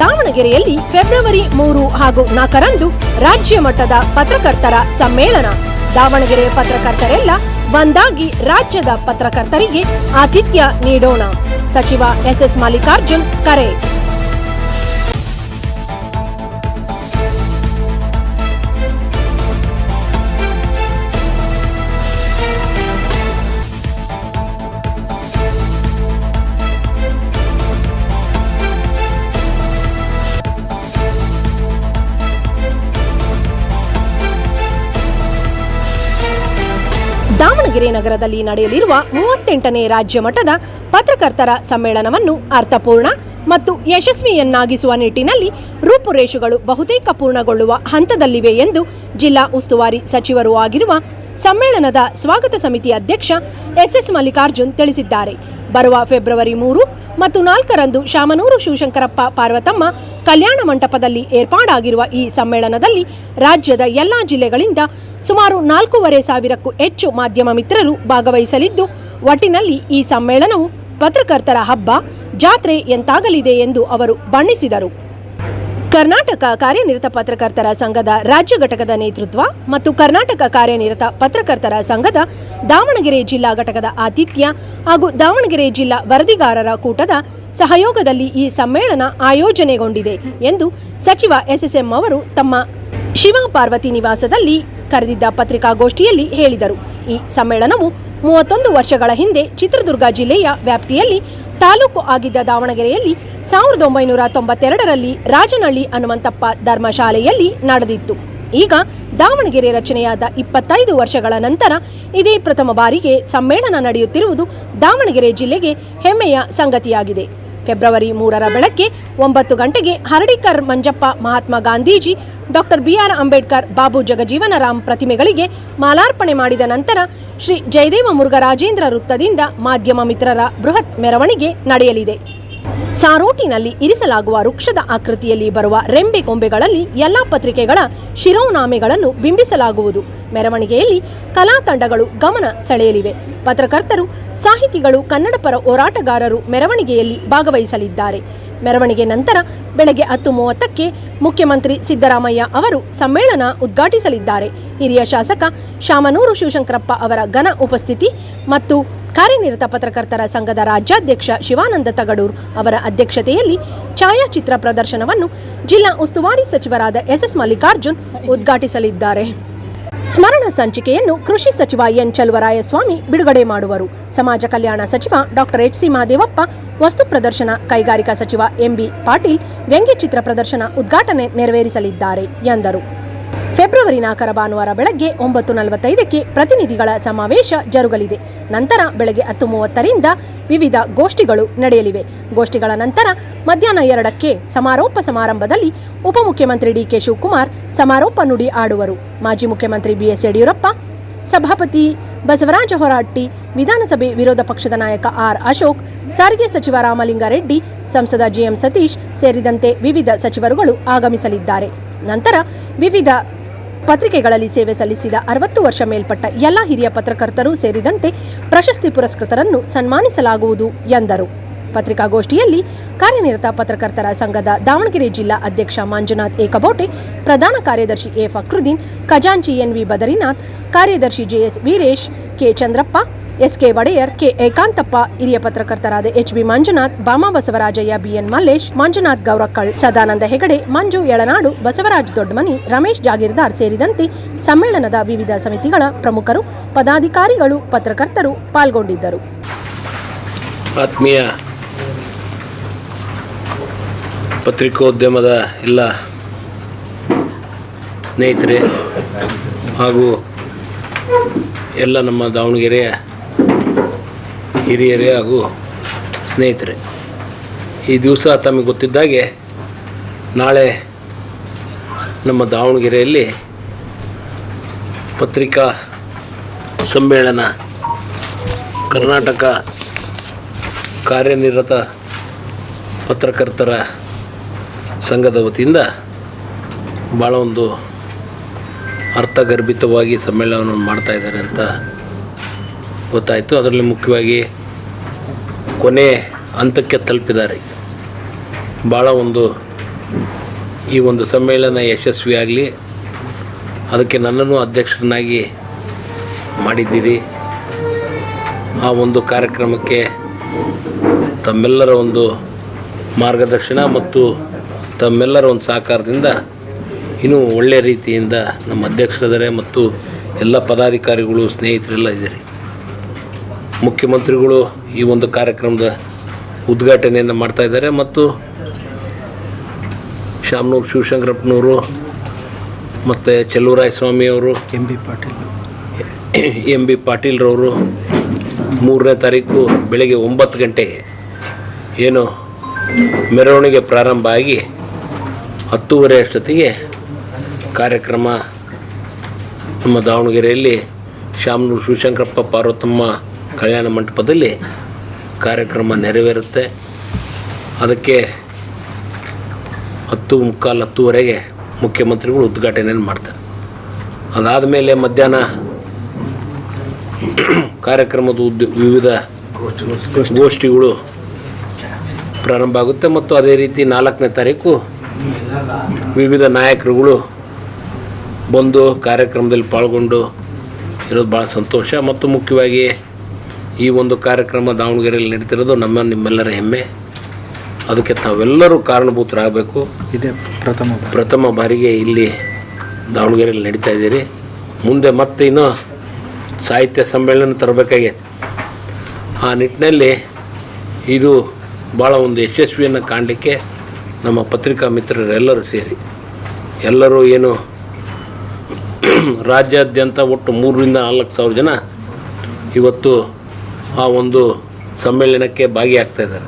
ದಾವಣಗೆರೆಯಲ್ಲಿ ಫೆಬ್ರವರಿ ಮೂರು ಹಾಗೂ ನಾಲ್ಕರಂದು ರಾಜ್ಯ ಮಟ್ಟದ ಪತ್ರಕರ್ತರ ಸಮ್ಮೇಳನ. ದಾವಣಗೆರೆ ಪತ್ರಕರ್ತರೆಲ್ಲ ಒಂದಾಗಿ ರಾಜ್ಯದ ಪತ್ರಕರ್ತರಿಗೆ ಆತಿಥ್ಯ ನೀಡೋಣ. ಸಚಿವ ಎಸ್ಎಸ್ ಮಲ್ಲಿಕಾರ್ಜುನ್ ಕರೆ. ದಾವಣಗೆರೆ ನಗರದಲ್ಲಿ ನಡೆಯಲಿರುವ ಮೂವತ್ತೆಂಟನೇ ರಾಜ್ಯ ಮಟ್ಟದ ಪತ್ರಕರ್ತರ ಸಮ್ಮೇಳನವನ್ನು ಅರ್ಥಪೂರ್ಣ ಮತ್ತು ಯಶಸ್ವಿಯನ್ನಾಗಿಸುವ ನಿಟ್ಟಿನಲ್ಲಿ ರೂಪುರೇಷೆಗಳು ಬಹುತೇಕ ಪೂರ್ಣಗೊಳ್ಳುವ ಹಂತದಲ್ಲಿವೆ ಎಂದು ಜಿಲ್ಲಾ ಉಸ್ತುವಾರಿ ಸಚಿವರೂ ಆಗಿರುವ ಸಮ್ಮೇಳನದ ಸ್ವಾಗತ ಸಮಿತಿ ಅಧ್ಯಕ್ಷ ಎಸ್ಎಸ್ ಮಲ್ಲಿಕಾರ್ಜುನ್ ತಿಳಿಸಿದ್ದಾರೆ. ಬರುವ ಫೆಬ್ರವರಿ ಮೂರು ಮತ್ತು ನಾಲ್ಕರಂದು ಶಾಮನೂರು ಶಿವಶಂಕರಪ್ಪ ಪಾರ್ವತಮ್ಮ ಕಲ್ಯಾಣ ಮಂಟಪದಲ್ಲಿ ಏರ್ಪಾಡಾಗಿರುವ ಈ ಸಮ್ಮೇಳನದಲ್ಲಿ ರಾಜ್ಯದ ಎಲ್ಲ ಜಿಲ್ಲೆಗಳಿಂದ ಸುಮಾರು ನಾಲ್ಕೂವರೆ ಸಾವಿರಕ್ಕೂ ಹೆಚ್ಚು ಮಾಧ್ಯಮ ಮಿತ್ರರು ಭಾಗವಹಿಸಲಿದ್ದು, ಒಟ್ಟಿನಲ್ಲಿ ಈ ಸಮ್ಮೇಳನವು ಪತ್ರಕರ್ತರ ಹಬ್ಬ, ಜಾತ್ರೆ ಎಂತಾಗಲಿದೆ ಎಂದು ಅವರು ಬಣ್ಣಿಸಿದರು. ಕರ್ನಾಟಕ ಕಾರ್ಯನಿರತ ಪತ್ರಕರ್ತರ ಸಂಘದ ರಾಜ್ಯ ಘಟಕದ ನೇತೃತ್ವ ಮತ್ತು ಕರ್ನಾಟಕ ಕಾರ್ಯನಿರತ ಪತ್ರಕರ್ತರ ಸಂಘದ ದಾವಣಗೆರೆ ಜಿಲ್ಲಾ ಘಟಕದ ಆತಿಥ್ಯ ಹಾಗೂ ದಾವಣಗೆರೆ ಜಿಲ್ಲಾ ವರದಿಗಾರರ ಕೂಟದ ಸಹಯೋಗದಲ್ಲಿ ಈ ಸಮ್ಮೇಳನ ಆಯೋಜನೆಗೊಂಡಿದೆ ಎಂದು ಸಚಿವ ಎಸ್ಎಸ್ಎಂ ಅವರು ತಮ್ಮ ಶಿವಪಾರ್ವತಿ ನಿವಾಸದಲ್ಲಿ ಕರೆದಿದ್ದ ಪತ್ರಿಕಾಗೋಷ್ಠಿಯಲ್ಲಿ ಹೇಳಿದರು. ಈ ಸಮ್ಮೇಳನವು ಮೂವತ್ತೊಂದು ವರ್ಷಗಳ ಹಿಂದೆ ಚಿತ್ರದುರ್ಗ ಜಿಲ್ಲೆಯ ವ್ಯಾಪ್ತಿಯಲ್ಲಿ ತಾಲೂಕು ಆಗಿದ್ದ ದಾವಣಗೆರೆಯಲ್ಲಿ ಸಾವಿರದ ಒಂಬೈನೂರ ತೊಂಬತ್ತೆರಡರಲ್ಲಿ ರಾಜನಹಳ್ಳಿ ಹನುಮಂತಪ್ಪ ಧರ್ಮಶಾಲೆಯಲ್ಲಿ ನಡೆದಿತ್ತು. ಈಗ ದಾವಣಗೆರೆ ರಚನೆಯಾದ ಇಪ್ಪತ್ತೈದು ವರ್ಷಗಳ ನಂತರ ಇದೇ ಪ್ರಥಮ ಬಾರಿಗೆ ಸಮ್ಮೇಳನ ನಡೆಯುತ್ತಿರುವುದು ದಾವಣಗೆರೆ ಜಿಲ್ಲೆಗೆ ಹೆಮ್ಮೆಯ ಸಂಗತಿಯಾಗಿದೆ. ಫೆಬ್ರವರಿ ಮೂರರ ಬೆಳಗ್ಗೆ ಒಂಬತ್ತು ಗಂಟೆಗೆ Hardikar Manjappa, Mahatma Gandhiji, doctor B R Ambedkar, Babu Jagajivanram ಪ್ರತಿಮೆಗಳಿಗೆ ಮಾಲಾರ್ಪಣೆ ಮಾಡಿದ ನಂತರ ಶ್ರೀ ಜಯದೇವ ಮುರುಘರಾಜೇಂದ್ರ ವೃತ್ತದಿಂದ ಮಾಧ್ಯಮ ಮಿತ್ರರ ಬೃಹತ್ ಮೆರವಣಿಗೆ ನಡೆಯಲಿದೆ. ಸಾರೋಟಿನಲ್ಲಿ ಇರಿಸಲಾಗುವ ವೃಕ್ಷದ ಆಕೃತಿಯಲ್ಲಿ ಬರುವ ರೆಂಬೆ ಕೊಂಬೆಗಳಲ್ಲಿ ಎಲ್ಲ ಪತ್ರಿಕೆಗಳ ಶಿರೋನಾಮೆಗಳನ್ನು ಬಿಂಬಿಸಲಾಗುವುದು. ಮೆರವಣಿಗೆಯಲ್ಲಿ ಕಲಾ ತಂಡಗಳು ಗಮನ ಸೆಳೆಯಲಿವೆ. ಪತ್ರಕರ್ತರು, ಸಾಹಿತಿಗಳು, ಕನ್ನಡಪರ ಹೋರಾಟಗಾರರು ಮೆರವಣಿಗೆಯಲ್ಲಿ ಭಾಗವಹಿಸಲಿದ್ದಾರೆ. ಮೆರವಣಿಗೆ ನಂತರ ಬೆಳಗ್ಗೆ ಹತ್ತು ಮೂವತ್ತಕ್ಕೆ ಮುಖ್ಯಮಂತ್ರಿ ಸಿದ್ದರಾಮಯ್ಯ ಅವರು ಸಮ್ಮೇಳನ ಉದ್ಘಾಟಿಸಲಿದ್ದಾರೆ. ಹಿರಿಯ ಶಾಸಕ ಶಾಮನೂರು ಶಿವಶಂಕರಪ್ಪ ಅವರ ಘನ ಉಪಸ್ಥಿತಿ ಮತ್ತು ಕಾರ್ಯನಿರತ ಪತ್ರಕರ್ತರ ಸಂಘದ ರಾಜ್ಯಾಧ್ಯಕ್ಷ ಶಿವಾನಂದ ತಗಡೂರ್ ಅವರ ಅಧ್ಯಕ್ಷತೆಯಲ್ಲಿ ಛಾಯಾಚಿತ್ರ ಪ್ರದರ್ಶನವನ್ನು ಜಿಲ್ಲಾ ಉಸ್ತುವಾರಿ ಸಚಿವರಾದ ಎಸ್ಎಸ್ ಮಲ್ಲಿಕಾರ್ಜುನ್ ಉದ್ಘಾಟಿಸಲಿದ್ದಾರೆ. ಸ್ಮರಣ ಸಂಚಿಕೆಯನ್ನು ಕೃಷಿ ಸಚಿವ ಎನ್ ಚಲುವರಾಯಸ್ವಾಮಿ ಬಿಡುಗಡೆ ಮಾಡುವರು. ಸಮಾಜ ಕಲ್ಯಾಣ ಸಚಿವ ಡಾಕ್ಟರ್ ಎಚ್ ಸಿ ಮಹದೇವಪ್ಪ ವಸ್ತು ಪ್ರದರ್ಶನ ಕೈಗಾರಿಕಾ ಸಚಿವ ಎಂಬಿ ಪಾಟೀಲ್, ವ್ಯಂಗ್ಯಚಿತ್ರ ಪ್ರದರ್ಶನ ಉದ್ಘಾಟನೆ ನೆರವೇರಿಸಲಿದ್ದಾರೆ ಎಂದರು. ಫೆಬ್ರವರಿ ನಾಲ್ಕರ ಭಾನುವಾರ ಬೆಳಗ್ಗೆ ಒಂಬತ್ತು ನಲವತ್ತೈದಕ್ಕೆ ಪ್ರತಿನಿಧಿಗಳ ಸಮಾವೇಶ ಜರುಗಲಿದೆ. ನಂತರ ಬೆಳಗ್ಗೆ ಹತ್ತು ಮೂವತ್ತರಿಂದ ವಿವಿಧ ಗೋಷ್ಠಿಗಳು ನಡೆಯಲಿವೆ. ಗೋಷ್ಠಿಗಳ ನಂತರ ಮಧ್ಯಾಹ್ನ ಎರಡಕ್ಕೆ ಸಮಾರೋಪ ಸಮಾರಂಭದಲ್ಲಿ ಉಪಮುಖ್ಯಮಂತ್ರಿ ಡಿಕೆ ಶಿವಕುಮಾರ್ ಸಮಾರೋಪ ನುಡಿ ಆಡುವರು. ಮಾಜಿ ಮುಖ್ಯಮಂತ್ರಿ ಬಿಎಸ್ ಯಡಿಯೂರಪ್ಪ, ಸಭಾಪತಿ ಬಸವರಾಜ ಹೊರಾಟ್ಟಿ ವಿಧಾನಸಭೆ ವಿರೋಧ ಪಕ್ಷದ ನಾಯಕ ಆರ್ ಅಶೋಕ್, ಸಾರಿಗೆ ಸಚಿವ ರಾಮಲಿಂಗಾರೆಡ್ಡಿ, ಸಂಸದ ಜಿಎಂ ಸತೀಶ್ ಸೇರಿದಂತೆ ವಿವಿಧ ಸಚಿವರುಗಳು ಆಗಮಿಸಲಿದ್ದಾರೆ. ನಂತರ ವಿವಿಧ ಪತ್ರಿಕೆಗಳಲ್ಲಿ ಸೇವೆ ಸಲ್ಲಿಸಿದ ಅರವತ್ತು ವರ್ಷ ಮೇಲ್ಪಟ್ಟ ಎಲ್ಲ ಹಿರಿಯ ಪತ್ರಕರ್ತರು ಸೇರಿದಂತೆ ಪ್ರಶಸ್ತಿ ಪುರಸ್ಕೃತರನ್ನು ಸನ್ಮಾನಿಸಲಾಗುವುದು ಎಂದರು. ಪತ್ರಿಕಾಗೋಷ್ಠಿಯಲ್ಲಿ ಕಾರ್ಯನಿರತ ಪತ್ರಕರ್ತರ ಸಂಘದ ದಾವಣಗೆರೆ ಜಿಲ್ಲಾ ಅಧ್ಯಕ್ಷ ಮಂಜುನಾಥ್ ಏಕಬೋಟೆ, ಪ್ರಧಾನ ಕಾರ್ಯದರ್ಶಿ ಎ ಫಕ್ರುದ್ದೀನ್, ಖಜಾಂಚಿ ಎನ್ವಿ ಬದರಿನಾಥ್, ಕಾರ್ಯದರ್ಶಿ J S Veeresh, K Chandrappa S K Odeyar K. Ekantappa, ಹಿರಿಯ ಪತ್ರಕರ್ತರಾದ H. B. Manjunath, Bama Basavarajaiah B N Mallesh, Manjunath Gowrakkal, Sadananda Hegde, Manju Yalanadu, Basavaraj Doddamani, Ramesh Jagirdar ಸೇರಿದಂತೆ ಸಮ್ಮೇಳನದ ವಿವಿಧ ಸಮಿತಿಗಳ ಪ್ರಮುಖರು, ಪದಾಧಿಕಾರಿಗಳು, ಪತ್ರಕರ್ತರು ಪಾಲ್ಗೊಂಡಿದ್ದರು. ಆತ್ಮೀಯ ಪತ್ರಿಕೋದ್ಯಮದ ಎಲ್ಲ ಸ್ನೇಹಿತರೆ ಹಾಗೂ ಎಲ್ಲ ನಮ್ಮ ದಾವಣಗೆರೆಯ ಹಿರಿಯರೇ ಹಾಗೂ ಸ್ನೇಹಿತರೆ, ಈ ದಿವಸ ತಮಗೆ ಗೊತ್ತಿದ್ದಾಗೆ ನಾಳೆ ನಮ್ಮ ದಾವಣಗೆರೆಯಲ್ಲಿ ಪತ್ರಿಕಾ ಸಮ್ಮೇಳನ ಕರ್ನಾಟಕ ಕಾರ್ಯನಿರತ ಪತ್ರಕರ್ತರ ಸಂಘದ ವತಿಯಿಂದ ಭಾಳ ಒಂದು ಅರ್ಥಗರ್ಭಿತವಾಗಿ ಸಮ್ಮೇಳನವನ್ನು ಮಾಡ್ತಾಯಿದ್ದಾರೆ ಅಂತ ಗೊತ್ತಾಯಿತು. ಅದರಲ್ಲಿ ಮುಖ್ಯವಾಗಿ ಕೊನೆ ಹಂತಕ್ಕೆ ತಲುಪಿದ್ದಾರೆ. ಭಾಳ ಒಂದು ಈ ಒಂದು ಸಮ್ಮೇಳನ ಯಶಸ್ವಿಯಾಗಲಿ ಅದಕ್ಕೆ ನನ್ನನ್ನು ಅಧ್ಯಕ್ಷರನ್ನಾಗಿ ಮಾಡಿದ್ದೀರಿ. ಆ ಒಂದು ಕಾರ್ಯಕ್ರಮಕ್ಕೆ ತಮ್ಮೆಲ್ಲರ ಒಂದು ಮಾರ್ಗದರ್ಶನ ಮತ್ತು ತಮ್ಮೆಲ್ಲರ ಒಂದು ಸಹಕಾರದಿಂದ ಇನ್ನೂ ಒಳ್ಳೆಯ ರೀತಿಯಿಂದ ನಮ್ಮ ಅಧ್ಯಕ್ಷರಿದ್ದಾರೆ ಮತ್ತು ಎಲ್ಲ ಪದಾಧಿಕಾರಿಗಳು, ಸ್ನೇಹಿತರೆಲ್ಲ ಇದ್ದಾರೆ. ಮುಖ್ಯಮಂತ್ರಿಗಳು ಈ ಒಂದು ಕಾರ್ಯಕ್ರಮದ ಉದ್ಘಾಟನೆಯನ್ನು ಮಾಡ್ತಾ ಇದ್ದಾರೆ ಮತ್ತು ಶಾಮನೂರು ಶಿವಶಂಕರಪ್ಪನವರು ಮತ್ತು ಚೆಲುವರಾಯ ಅವರು M B Patil. M B ಪಾಟೀಲ್ರವರು ಮೂರನೇ ತಾರೀಕು ಬೆಳಗ್ಗೆ ಒಂಬತ್ತು ಗಂಟೆಗೆ ಏನು ಮೆರವಣಿಗೆ ಪ್ರಾರಂಭ ಆಗಿ ಹತ್ತೂವರೆ ಅಷ್ಟೊತ್ತಿಗೆ ಕಾರ್ಯಕ್ರಮ ನಮ್ಮ ದಾವಣಗೆರೆಯಲ್ಲಿ ಶಾಮನೂರು ಶಿವಶಂಕರಪ್ಪ ಪಾರ್ವತಮ್ಮ ಕಲ್ಯಾಣ ಮಂಟಪದಲ್ಲಿ ಕಾರ್ಯಕ್ರಮ ನೆರವೇರುತ್ತೆ. ಅದಕ್ಕೆ ಹತ್ತು ಮುಕ್ಕಾಲು ಹತ್ತುವರೆಗೆ ಮುಖ್ಯಮಂತ್ರಿಗಳು ಉದ್ಘಾಟನೆಯನ್ನು ಮಾಡ್ತಾರೆ. ಅದಾದ ಮೇಲೆ ಮಧ್ಯಾಹ್ನ ಕಾರ್ಯಕ್ರಮದ ಉದ್ಯ, ವಿವಿಧ ಗೋಷ್ಠಿಗಳು ಪ್ರಾರಂಭ ಆಗುತ್ತೆ ಮತ್ತು ಅದೇ ರೀತಿ ನಾಲ್ಕನೇ ತಾರೀಕು ವಿವಿಧ ನಾಯಕರುಗಳು ಬಂದು ಕಾರ್ಯಕ್ರಮದಲ್ಲಿ ಪಾಲ್ಗೊಂಡು ಇರೋದು ಭಾಳ ಸಂತೋಷ. ಮತ್ತು ಮುಖ್ಯವಾಗಿ ಈ ಒಂದು ಕಾರ್ಯಕ್ರಮ ದಾವಣಗೆರೆಯಲ್ಲಿ ನಡೀತಿರೋದು ನಮ್ಮ ನಿಮ್ಮೆಲ್ಲರ ಹೆಮ್ಮೆ. ಅದಕ್ಕೆ ತಾವೆಲ್ಲರೂ ಕಾರಣಭೂತರಾಗಬೇಕು. ಇದೇ ಪ್ರಥಮ ಪ್ರಥಮ ಬಾರಿಗೆ ಇಲ್ಲಿ ದಾವಣಗೆರೆಯಲ್ಲಿ ನಡೀತಾ ಇದ್ದೀರಿ. ಮುಂದೆ ಮತ್ತೆ ಇನ್ನೂ ಸಾಹಿತ್ಯ ಸಮ್ಮೇಳನ ತರಬೇಕಾಗಿದೆ ಆ ನಿಟ್ಟಿನಲ್ಲಿ ಇದು ಭಾಳ ಒಂದು ಯಶಸ್ವಿಯನ್ನು ಕಾಣಲಿಕ್ಕೆ ನಮ್ಮ ಪತ್ರಿಕಾ ಮಿತ್ರರೆಲ್ಲರೂ ಸೇರಿ. ಎಲ್ಲರೂ ಏನು ರಾಜ್ಯಾದ್ಯಂತ ಒಟ್ಟು ಮೂರರಿಂದ ನಾಲ್ಕು ಸಾವಿರ ಜನ ಇವತ್ತು ಆ ಒಂದು ಸಮ್ಮೇಳನಕ್ಕೆ ಭಾಗಿಯಾಗ್ತಾ ಇದ್ದಾರೆ.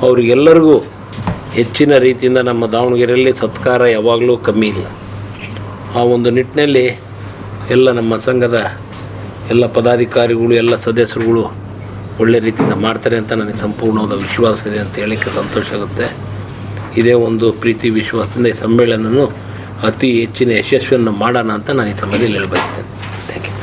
ಅವರಿಗೆಲ್ಲರಿಗೂ ಹೆಚ್ಚಿನ ರೀತಿಯಿಂದ ನಮ್ಮ ದಾವಣಗೆರೆಯಲ್ಲಿ ಸತ್ಕಾರ ಯಾವಾಗಲೂ ಕಮ್ಮಿ ಇಲ್ಲ. ಆ ಒಂದು ನಿಟ್ಟಿನಲ್ಲಿ ಎಲ್ಲ ನಮ್ಮ ಸಂಘದ ಎಲ್ಲ ಪದಾಧಿಕಾರಿಗಳು, ಎಲ್ಲ ಸದಸ್ಯರುಗಳು ಒಳ್ಳೆ ರೀತಿಯಿಂದ ಮಾಡ್ತಾರೆ ಅಂತ ನನಗೆ ಸಂಪೂರ್ಣವಾದ ವಿಶ್ವಾಸ ಇದೆ ಅಂತ ಹೇಳಲಿಕ್ಕೆ ಸಂತೋಷ ಆಗುತ್ತೆ. ಇದೇ ಒಂದು ಪ್ರೀತಿ ವಿಶ್ವಾಸದಿಂದ ಈ ಸಮ್ಮೇಳನ ಅತಿ ಹೆಚ್ಚಿನ ಯಶಸ್ವಿಯನ್ನು ಮಾಡೋಣ ಅಂತ ನಾನು ಈ ಸಮಯದಲ್ಲಿ ಹೇಳಿ ಬಯಸ್ತೇನೆ